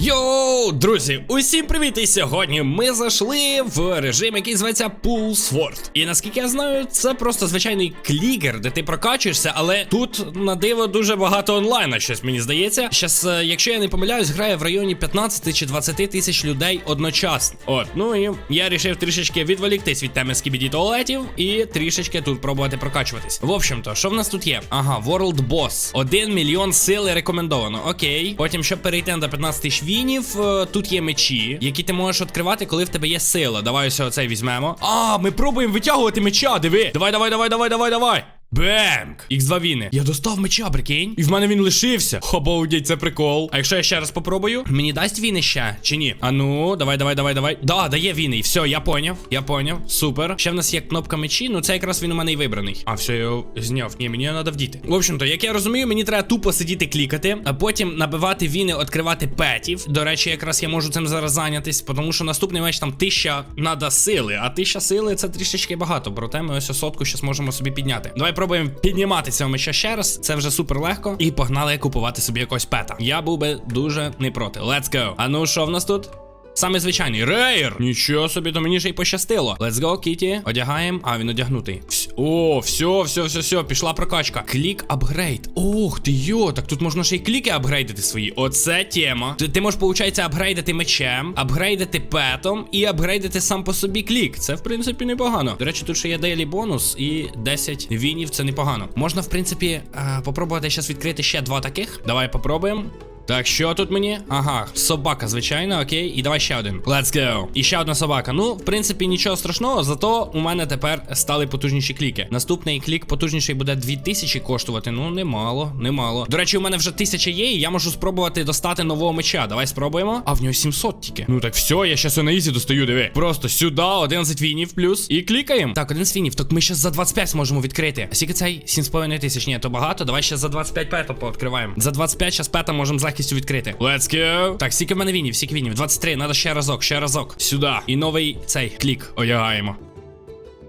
Йоу, друзі, усім привіт! І сьогодні ми зайшли в режим, який зветься Pool. І наскільки я знаю, це просто звичайний клікер, де ти прокачуєшся, але тут на диво дуже багато онлайна, щось мені здається. Щас, е, якщо я не помиляюсь, грає в районі 15 чи 20 тисяч людей одночасно. От, ну і я рішив трішечки відволіктись від теми скібіді туалетів і трішечки тут пробувати прокачуватись. В общем-то, що в нас тут є? Ага, World Boss. 1 мільйон сили рекомендовано. Окей. Потім, щоб перейти на 15 тисяч вінів, е, тут є мечі, які ти можеш відкривати, коли в тебе є сила. Давай ось оцей візьмемо. А, ми пробуємо витягувати меча, диви. Давай, давай, давай, давай, давай, давай. Бенк! Х2 віни. Я достав меча, прикинь. І в мене він лишився. Обалдеть, це прикол. А якщо я ще раз попробую, мені дасть віни ще чи ні? А ну, давай, давай, давай, давай. Да, дає віни. Все, я поняв. Я поняв. Супер. Ще в нас є кнопка мечі. Ну це якраз він у мене і вибраний. А, все, я зняв. Ні, мені треба вдіти. В общем-то, як я розумію, мені треба тупо сидіти клікати, а потім набивати віни, відкривати петів. До речі, якраз я можу цим зараз зайнятись, тому що наступний меч там тисяча надо сили, а тисяча сили це трішечки багато. Проте ми ось сотку щас можемо собі підняти. Давай пробуємо підніматися ми меча ще раз. Це вже супер легко. І погнали купувати собі якогось пета. Я був би дуже не проти. Let's go. А ну що в нас тут? Саме звичайний рейр. Нічого собі, то мені ж й пощастило. Let's go, Кіті. Одягаємо. А, він одягнутий. Вс- О, все, все, все, все, пішла прокачка. Клік апгрейд. Ох ти йо, так тут можна ще й кліки апгрейдити свої. Оце тема. Ти, ти можеш, виходить, апгрейдити мечем, апгрейдити петом і апгрейдити сам по собі клік. Це, в принципі, непогано. До речі, тут ще є дейлі бонус і 10 вінів, це непогано. Можна, в принципі, е, попробувати зараз відкрити ще два таких. Давай попробуємо. Так, що тут мені? Ага, собака, звичайно, окей. І давай ще один. Let's go. І ще одна собака. Ну, в принципі, нічого страшного, зато у мене тепер стали потужніші кліки. Наступний клік потужніший буде 2000 коштувати. Ну, немало, немало. До речі, у мене вже 1000 є, і я можу спробувати достати нового меча. Давай спробуємо. А в нього 700 тільки. Ну так все, я щас на ізі достаю, диви. Просто сюди, 11 вінів плюс. І клікаємо. Так, 11 вінів. Так ми щас за 25 зможемо відкрити. А скільки цей 7,5 тисяч? Ні, то багато. Давай ще за 25 пета пооткриваємо. За 25 щас пета можемо з легкістю відкрити. Let's go. Так, стільки в мене вінів, стільки вінів? 23, надо ще разок, ще разок. Сюди. І новий цей клік одягаємо.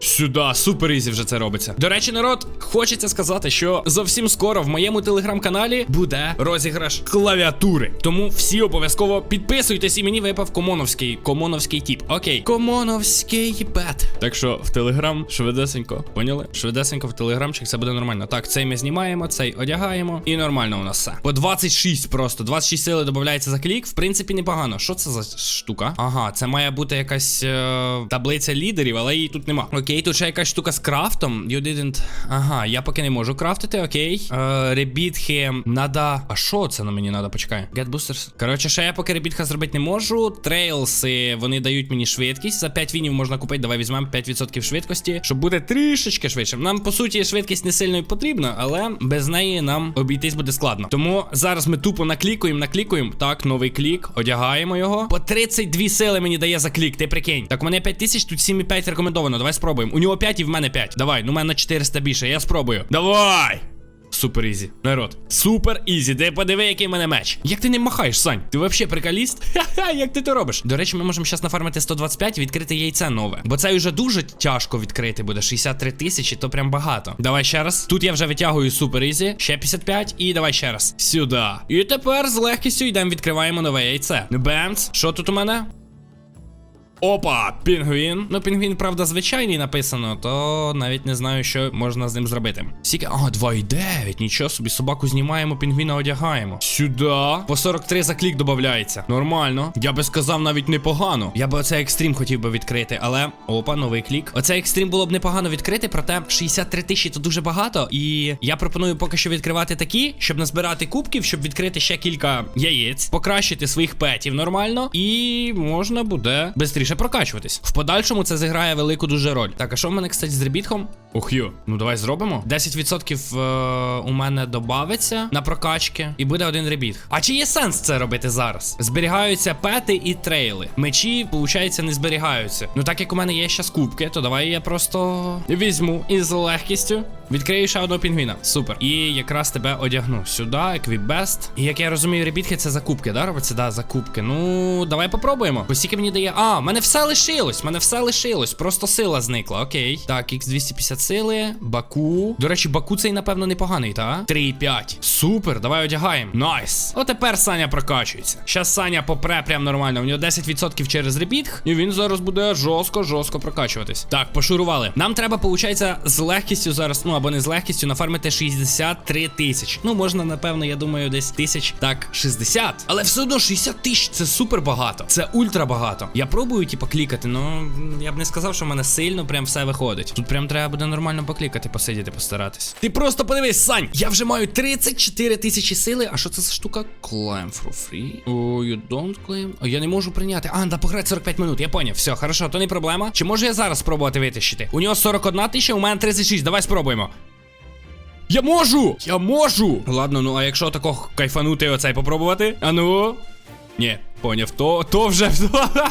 Сюди, супер ізі вже це робиться. До речі, народ, хочеться сказати, що зовсім скоро в моєму телеграм-каналі буде розіграш клавіатури. Тому всі обов'язково підписуйтесь і мені випав комоновський комоновський тіп. Окей, комоновський бет. Так що в телеграм швидесенько, поняли? Швидесенько в телеграмчик, це буде нормально. Так, цей ми знімаємо, цей одягаємо, і нормально у нас все. По 26 просто. 26 сили додається за клік. В принципі, непогано. Що це за штука? Ага, це має бути якась е, таблиця лідерів, але її тут нема. Окей, тут ще якась штука з крафтом. You didn't... Ага, я поки не можу крафтити, окей. Е, ребітхи надо. А що це на мені надо? Почекай. Get boosters. Коротше, ще я поки ребітха зробити не можу. Трейлси, вони дають мені швидкість. За 5 вінів можна купити. Давай візьмемо 5% швидкості, щоб буде трішечки швидше. Нам, по суті, швидкість не сильно і потрібна, але без неї нам обійтись буде складно. Тому зараз ми тупо наклікуємо, наклікуємо. Так, новий клік, одягаємо його. По 32 сили мені дає за клік, ти прикинь. Так, у мене 5000, тут 7,5 рекомендовано. Давай спробуємо. У нього 5 і в мене 5. Давай, ну в мене 400 більше. Я спробую. Давай! Супер ізі. Народ. Супер ізі. Ти подиви, який в мене меч. Як ти не махаєш, Сань? Ти взагалі приколіст? Ха-ха, як ти то робиш? До речі, ми можемо зараз нафармити 125 і відкрити яйце нове. Бо це вже дуже тяжко відкрити буде. 63 тисячі, то прям багато. Давай ще раз. Тут я вже витягую супер ізі. Ще 55. І давай ще раз. Сюди. І тепер з легкістю йдемо відкриваємо нове яйце. Бемц. Що тут у мене? Опа, пінгвін. Ну, пінгвін, правда, звичайний написано, то навіть не знаю, що можна з ним зробити. Скільки. А, 2,9. Нічого собі, собаку знімаємо, пінгвіна одягаємо. Сюди. По 43 за клік додається. Нормально. Я би сказав, навіть непогано. Я би оцей екстрім хотів би відкрити, але. Опа, новий клік. Оцей екстрім було б непогано відкрити, проте 63 тисячі то дуже багато. І я пропоную поки що відкривати такі, щоб назбирати кубків, щоб відкрити ще кілька яєць, покращити своїх петів нормально. І можна буде швидше прокачуватись. В подальшому це зіграє велику дуже роль. Так, а що в мене, кстати, з ребітхом? Ох йо, ну давай зробимо. 10% е, у мене добавиться на прокачки, і буде один ребіт. А чи є сенс це робити зараз? Зберігаються пети і трейли. Мечі, виходить, не зберігаються. Ну так як у мене є ще кубки, то давай я просто візьму і з легкістю. Відкрию ще одного пінгвіна. Супер. І якраз тебе одягну сюди, еквібест. І як я розумію, ребітки це закупки, да? Робиться, да, закупки. Ну, давай попробуємо. Бо скільки мені дає. А, мене мене все лишилось, мене все лишилось. Просто сила зникла. Окей. Так, x 250 сили, Баку. До речі, Баку цей, напевно, непоганий, та? 3,5. Супер, давай одягаємо. Найс. Отепер Саня прокачується. Щас Саня попре прям нормально. У нього 10% через ребітг, і він зараз буде жорстко, жорстко прокачуватись. Так, пошурували. Нам треба, виходить, з легкістю зараз, ну або не з легкістю, нафармити 63 тисяч. Ну, можна, напевно, я думаю, десь тисяч так 60. Але все одно 60 тисяч це супер багато. Це ультра багато. Я пробую, типу, клікати, ну я б не сказав, що в мене сильно прям все виходить. Тут прям треба буде нормально поклікати, посидіти, постаратись. Ти просто подивись, Сань, я вже маю 34 тисячі сили. А що це за штука? Climb for free. Oh, you don't claim. О, я не можу прийняти. А, да пограти 45 минут. Я поняв. Все, хорошо, то не проблема. Чи можу я зараз спробувати витащити? У нього 41 тисяча, у мене 36. Давай спробуємо. Я можу! Я можу! Ладно, ну а якщо такого кайфанути оцей попробувати? А ну. Ні, поняв, то, то вже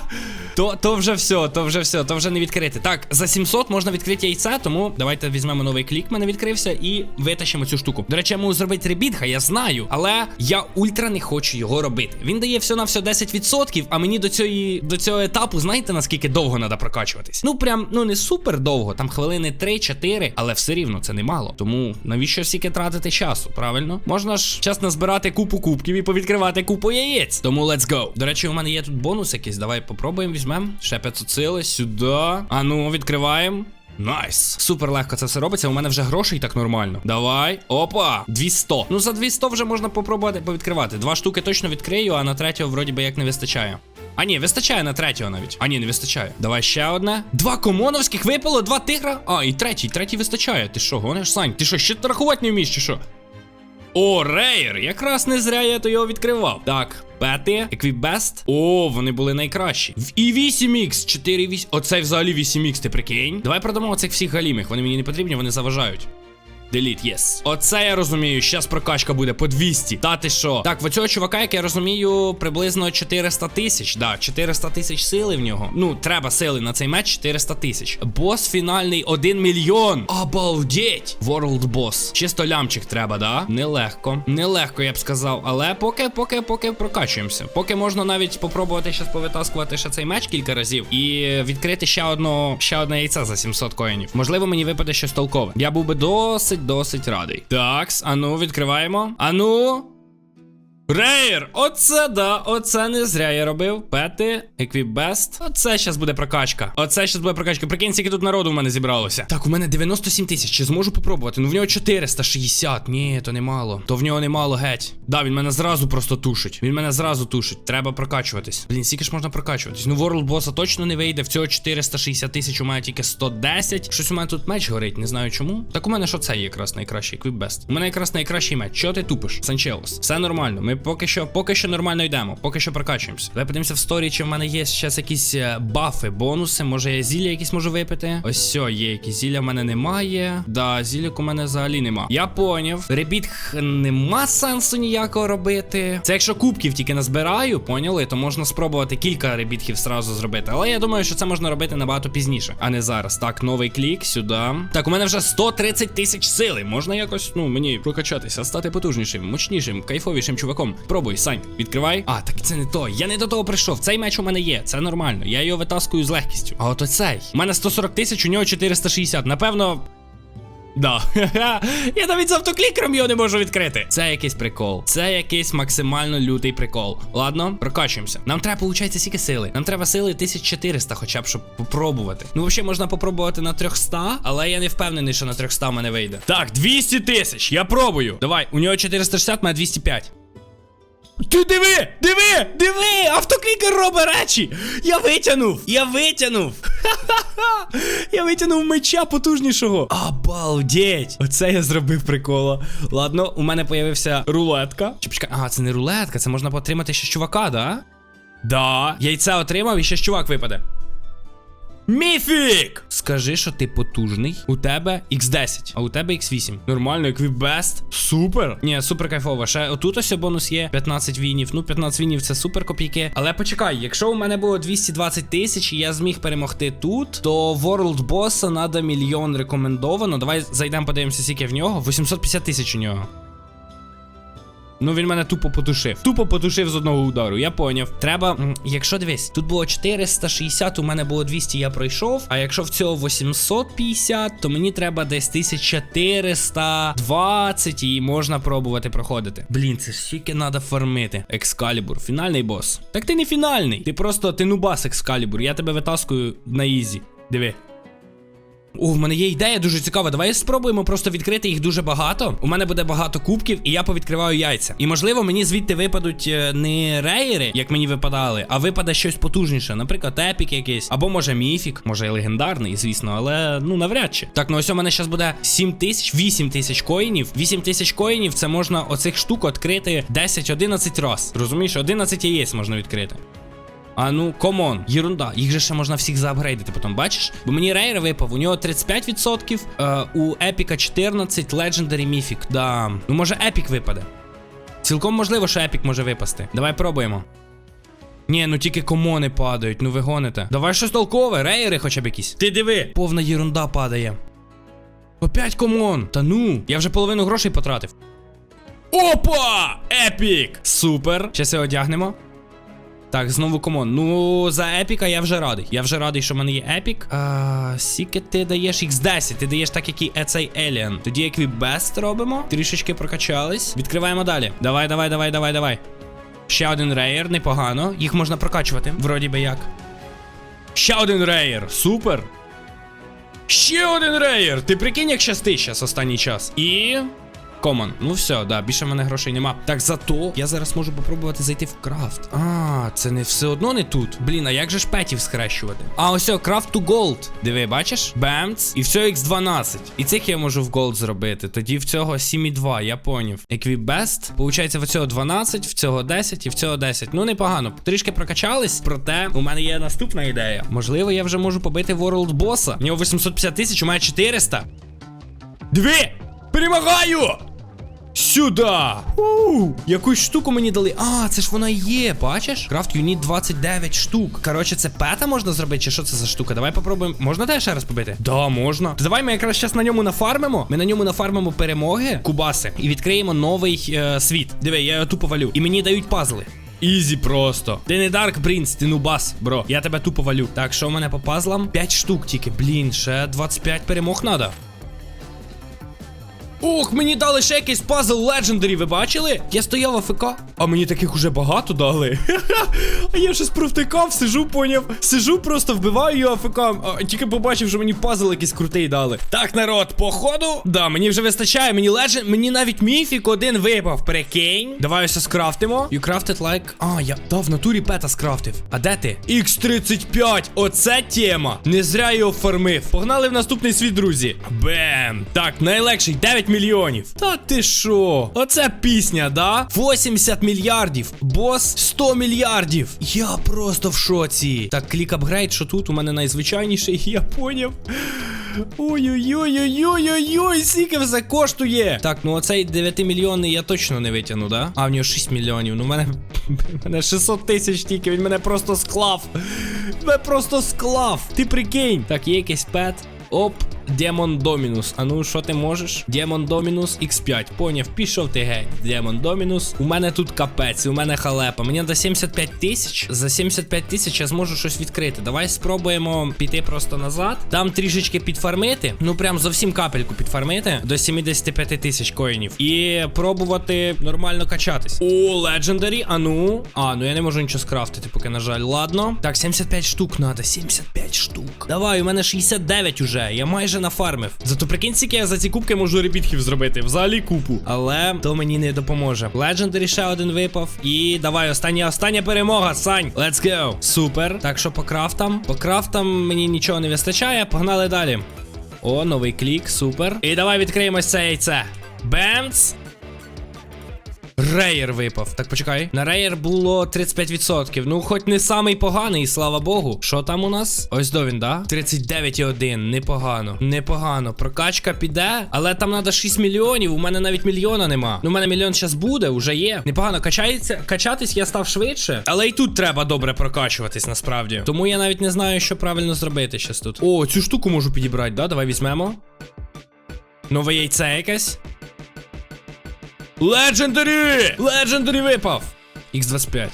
то, то вже все, то вже все, то вже не відкрити. Так, за 700 можна відкрити яйце, тому давайте візьмемо новий клік, мене відкрився, і витащимо цю штуку. До речі, я можу зробити ребітга, я знаю, але я ультра не хочу його робити. Він дає все на все 10%, а мені до цієї до цього етапу, знаєте, наскільки довго треба прокачуватись? Ну прям ну не супер довго, там хвилини 3-4, але все рівно це немало. Тому навіщо стільки тратити часу, правильно? Можна ж час назбирати купу кубків і повідкривати купу яєць. Тому let's go. До речі, у мене є тут бонус якийсь. Давай попробуємо, візьмемо. Ще 500 сили, сюди. А ну, відкриваємо. Найс. Супер легко це все робиться. У мене вже грошей так нормально. Давай. Опа. 200. Ну за 200 вже можна попробувати повідкривати. Два штуки точно відкрию, а на третього вроді би як не вистачає. А ні, вистачає на третього навіть. А ні, не вистачає. Давай ще одне. Два комоновських випало, два тигра. А, і третій, третій вистачає. Ти що, гониш, Сань? Ти що, ще рахувати не вмієш, чи що? О, рейер! Якраз не зря я то його відкривав. Так, пети, еквібест. О, вони були найкращі. В- І 8х, 4 8. Оце взагалі 8х, ти прикинь. Давай продамо оцих всіх галімих. Вони мені не потрібні, вони заважають. Деліт, єс. Оце я розумію. Щас прокачка буде по 200. Та ти що? Так, в цього чувака, як я розумію, приблизно 400 тисяч. Да, 400 тисяч сили в нього. Ну, треба сили на цей меч 400 тисяч. Бос фінальний 1 мільйон. Обалдеть! World Boss. Чисто лямчик треба, да? Нелегко. Нелегко, я б сказав. Але поки, поки, поки прокачуємося. Поки можна навіть попробувати щас повитаскувати ще цей меч кілька разів і відкрити ще одно, ще одне яйце за 700 коїнів. Можливо, мені випаде щось толкове. Я був би досить, досить радий. Такс, ану, відкриваємо. Ану. Рейер! Оце да, оце не зря я робив. Пети, еквібест. Оце щас буде прокачка. Оце щас буде прокачка. Прикинь, скільки тут народу в мене зібралося. Так, у мене 97 тисяч. Чи зможу попробувати? Ну в нього 460. Ні, то немало. То в нього немало геть. Да, він мене зразу просто тушить. Він мене зразу тушить. Треба прокачуватись. Блін, скільки ж можна прокачуватись? Ну, World Bossa точно не вийде. В цього 460 тисяч у мене тільки 110. Щось у мене тут меч горить, не знаю чому. Так у мене що це якраз найкращий еквібест. У мене якраз найкращий меч. Чого ти тупиш? Санчеус. Все нормально. Ми поки що, поки що нормально йдемо, поки що прокачуємося. Давай подивимося в сторі, чи в мене є зараз якісь е, бафи, бонуси. Може я зілля якісь можу випити. Ось все, є якісь зілля в мене немає. Да, зілляк у мене взагалі нема. Я поняв. Ребіт нема сенсу ніякого робити. Це якщо кубків тільки назбираю, поняли, то можна спробувати кілька ребітків зразу зробити. Але я думаю, що це можна робити набагато пізніше, а не зараз. Так, новий клік сюди. Так, у мене вже 130 тисяч сили. Можна якось, ну, мені прокачатися, стати потужнішим, мощнішим, кайфовішим чуваком. Пробуй, Сань, відкривай. А, так це не то. Я не до того прийшов. Цей меч у мене є. Це нормально. Я його витаскую з легкістю. А от оцей. У мене 140 тисяч, у нього 460. Напевно. Да. Я навіть з автоклікером його не можу відкрити. Це якийсь прикол. Це якийсь максимально лютий прикол. Ладно, прокачуємося. Нам треба, виходить, скільки сили. Нам треба сили 1400, хоча б, щоб попробувати. Ну, взагалі, можна попробувати на 300, але я не впевнений, що на 300 в мене вийде. Так, 200 тисяч. Я пробую. Давай, у нього 460, у мене 205. Ти диви! Диви! Диви! Автоклікер робить речі! Я витягнув! Я витягнув! Ха-ха-ха! Я витягнув меча потужнішого. Обалдеть! Оце я зробив прикола. Ладно, у мене появився рулетка. Чи почекай, а, це не рулетка, це можна потримати ще чувака, да? Да. Яйце отримав і ще чувак випаде. Міфік! Скажи, що ти потужний. У тебе X10, а у тебе X8. Нормально, еквібест. Супер. Ні, супер кайфово. Ще отут ось бонус є. 15 вінів. Ну, 15 вінів це супер копійки. Але почекай, якщо у мене було 220 тисяч і я зміг перемогти тут, то World Boss треба мільйон рекомендовано. Давай зайдемо, подивимося, скільки в нього. 850 тисяч у нього. Ну він мене тупо потушив. Тупо потушив з одного удару, я поняв. Треба, якщо дивись, тут було 460, у мене було 200, я пройшов. А якщо в цього 850, то мені треба десь 1420 і можна пробувати проходити. Блін, це ж стільки треба фармити. Екскалібур, фінальний бос. Так ти не фінальний. Ти просто ти нубас екскалібур. Я тебе витаскую на ізі. Диви. О, в мене є ідея дуже цікава. Давай спробуємо просто відкрити їх дуже багато. У мене буде багато кубків, і я повідкриваю яйця. І можливо, мені звідти випадуть е, не рейери, як мені випадали, а випаде щось потужніше. Наприклад, епік якийсь, або може міфік, може і легендарний, звісно, але ну навряд чи. Так, ну ось у мене зараз буде 7 тисяч, 8 тисяч коїнів. 8 тисяч коїнів це можна оцих штук відкрити 10-11 раз. Розумієш, 11 яєць можна відкрити. А ну, комон, єрунда. Їх же ще можна всіх заапгрейдити потім, бачиш? Бо мені рейер випав, у нього 35%, е, у Епіка 14, Legendary Mythic, да. Ну може Епік випаде. Цілком можливо, що Епік може випасти. Давай пробуємо. Ні, ну тільки комони падають, ну ви гоните. Давай щось толкове, рейери хоча б якісь. Ти диви, повна єрунда падає. Опять комон. Та ну, я вже половину грошей потратив. Опа! Епік! Супер. Щас його одягнемо. Так, знову комон. Ну, за епіка я вже радий. Я вже радий, що в мене є епік. А, Скільки ти даєш X10, ти даєш так, як і цей Alien. Тоді Best робимо. Трішечки прокачались. Відкриваємо далі. Давай, давай, давай, давай, давай. Ще один рейер, непогано. Їх можна прокачувати. Вроді би як. Ще один рейер. Супер. Ще один рейер. Ти прикинь, як щастить зараз останній час. І. Комон. Ну все, да, більше в мене грошей нема. Так зато я зараз можу попробувати зайти в крафт. А, це не все одно не тут. Блін, а як же ж петів схрещувати? А ось крафт to gold. Диви, бачиш? Бемц. І все X12. І цих я можу в gold зробити. Тоді в цього 7,2, я поняв. Equibest. Получається, в цього 12, в цього 10 і в цього 10. Ну, непогано. Трішки прокачались, проте у мене є наступна ідея. Можливо, я вже можу побити World боса. У нього 850 тисяч, у мене 400. Диви! Перемагаю! Сюда! У, якусь штуку мені дали. А, це ж вона є, бачиш? Крафт юніт 29 штук. Коротше, це пета можна зробити, чи що це за штука? Давай попробуємо. Можна те ще раз побити? Да, можна. То давай ми якраз зараз на ньому нафармимо. Ми на ньому нафармимо перемоги, кубаси, і відкриємо новий е, світ. Диви, я його тупо валю. І мені дають пазли. Ізі просто. Ти не Дарк Принц, ти нубас, бро. Я тебе тупо валю. Так, що в мене по пазлам? 5 штук тільки. Блін, ще 25 перемог надо. Ох, мені дали ще якийсь пазл Legendary, ви бачили? Я стояв АФК, а мені таких уже багато дали. А я щось провтикав, сижу, поняв. Сижу, просто вбиваю його АФК. Тільки побачив, що мені пазл якийсь крутий дали. Так, народ, походу. Да, мені вже вистачає. Мені Legend, мені навіть міфік один випав. Прикинь. Давай ось скрафтимо. You crafted like. А, я да, в натурі пета скрафтив. А де ти? X35. Оце тема. Не зря його фармив. Погнали в наступний світ, друзі. Бем. Так, найлегший 9 мільйонів. Та ти що? Оце пісня, да? 80 мільярдів. Бос 100 мільярдів. Я просто в шоці. Так, клік апгрейд, що тут у мене найзвичайніший, я поняв. Ой-ой-ой-ой-ой-ой-ой, скільки все коштує. Так, ну оцей 9 мільйонний я точно не витягну, да? А в нього 6 мільйонів. Ну в мене. мене 600 тисяч тільки, він мене просто склав. Мене просто склав. Ти прикинь. Так, є якийсь пет. Оп, Демон Домінус. А ну, що ти можеш? Демон Домінус X5. Поняв, пішов ти геть. Демон Домінус. У мене тут капець, у мене халепа. Мені до 75 тисяч. За 75 тисяч я зможу щось відкрити. Давай спробуємо піти просто назад. Там трішечки підфармити. Ну прям зовсім капельку підфармити до 75 тисяч коїнів. І пробувати нормально качатись. О, Legendary, а ну. А, ну я не можу нічого скрафтити, поки, на жаль. Ладно. Так, 75 штук надо. 75 штук. Давай, у мене 69 уже. Я майже нафармив. Зато прикинь, скільки я за ці кубки можу репітхів зробити. Взагалі купу. Але то мені не допоможе. Legendary ще один випав. І давай, остання, остання перемога, Сань. Let's go. Супер. Так що по крафтам? По крафтам мені нічого не вистачає. Погнали далі. О, новий клік, супер. І давай відкриємо це яйце. Бемц. Рейер випав. Так, почекай. На рейер було 35%. Ну, хоч не самий поганий, слава Богу. Що там у нас? Ось до він, да? 39,1. Непогано. Непогано. Прокачка піде, але там треба 6 мільйонів. У мене навіть мільйона нема. Ну, у мене мільйон зараз буде, вже є. Непогано качається. Качатись я став швидше. Але і тут треба добре прокачуватись, насправді. Тому я навіть не знаю, що правильно зробити щас тут. О, цю штуку можу підібрати, да? Давай візьмемо. Нове яйце якесь. Легендарі! Легендарі випав! Х25.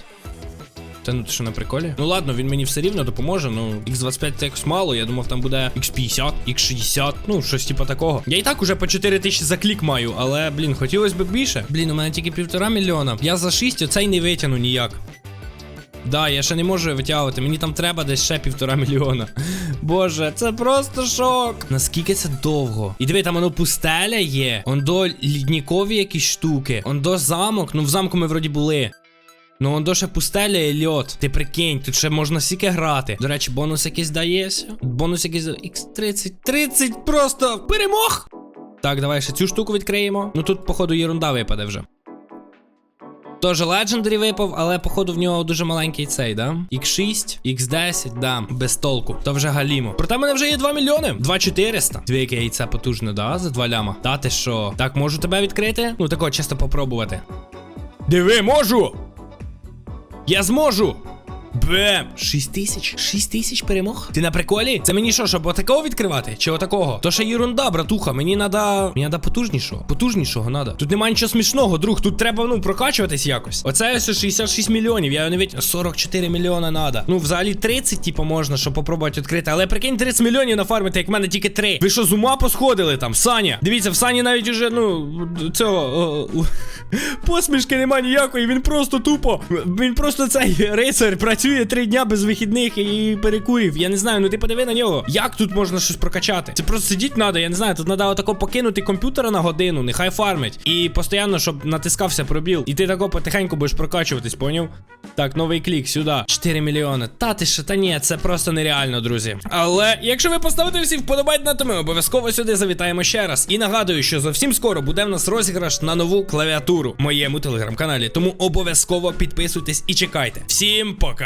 Та ну ти що на приколі? Ну ладно, він мені все рівно допоможе. Ну, X25 це якось мало. Я думав, там буде X50, X60, ну щось типа такого. Я і так уже по 4 тисячі за клік маю, але, блін, хотілося б більше. Блін, у мене тільки півтора мільйона. Я за 6 оцей не витягну ніяк. Да, я ще не можу витягувати. Мені там треба десь ще півтора мільйона. Боже, це просто шок. Наскільки це довго? І диви, там воно пустеля є. Ондо ліднікові якісь штуки. Ондо замок. Ну в замку ми вроді були. Ну, ондо ще пустеля і льот. Ти прикинь, тут ще можна стільки грати. До речі, бонус якийсь дається. Бонус якийсь X30. 30 просто перемог! Так, давай ще цю штуку відкриємо. Ну тут, походу, єрунда випаде вже. Тож Legendary випав, але походу в нього дуже маленький цей, да? X6, X10, да, без толку. То вже галімо. Проте в мене вже є 2 мільйони. 2400. Дві яке яйце потужне, да? За 2 ляма. Та ти що? Так, можу тебе відкрити? Ну тако, чисто попробувати. Диви, можу! Я зможу! Бем! 6 тисяч? 6 тисяч перемог? Ти на приколі? Це мені що, щоб отакого відкривати? Чи отакого? То ще єрунда, братуха. Мені надо. Мені надо потужнішого. Потужнішого надо. Тут немає нічого смішного, друг. Тут треба, ну, прокачуватись якось. Оце ось 66 мільйонів. Я не від 44 мільйона надо. Ну, взагалі 30, типу, можна, щоб попробувати відкрити. Але прикинь, 30 мільйонів нафармити, як в мене тільки 3. Ви що, з ума посходили там? Саня? Дивіться, в Сані навіть уже, ну, цього. посмішки нема ніякої, він просто тупо. Він просто цей рейсер працює три дня без вихідних і перекурів. Я не знаю, ну ти подиви на нього. Як тут можна щось прокачати? Це просто сидіть треба, я не знаю. Тут треба отако покинути комп'ютера на годину, нехай фармить. І постійно, щоб натискався пробіл. І ти тако потихеньку будеш прокачуватись, поняв? Так, новий клік сюди. 4 мільйони. Та ти що, та ні, це просто нереально, друзі. Але якщо ви поставите всі вподобайте на то ми обов'язково сюди завітаємо ще раз. І нагадую, що зовсім скоро буде в нас розіграш на нову клавіатуру в моєму телеграм-каналі. Тому обов'язково підписуйтесь і чекайте. Всім пока!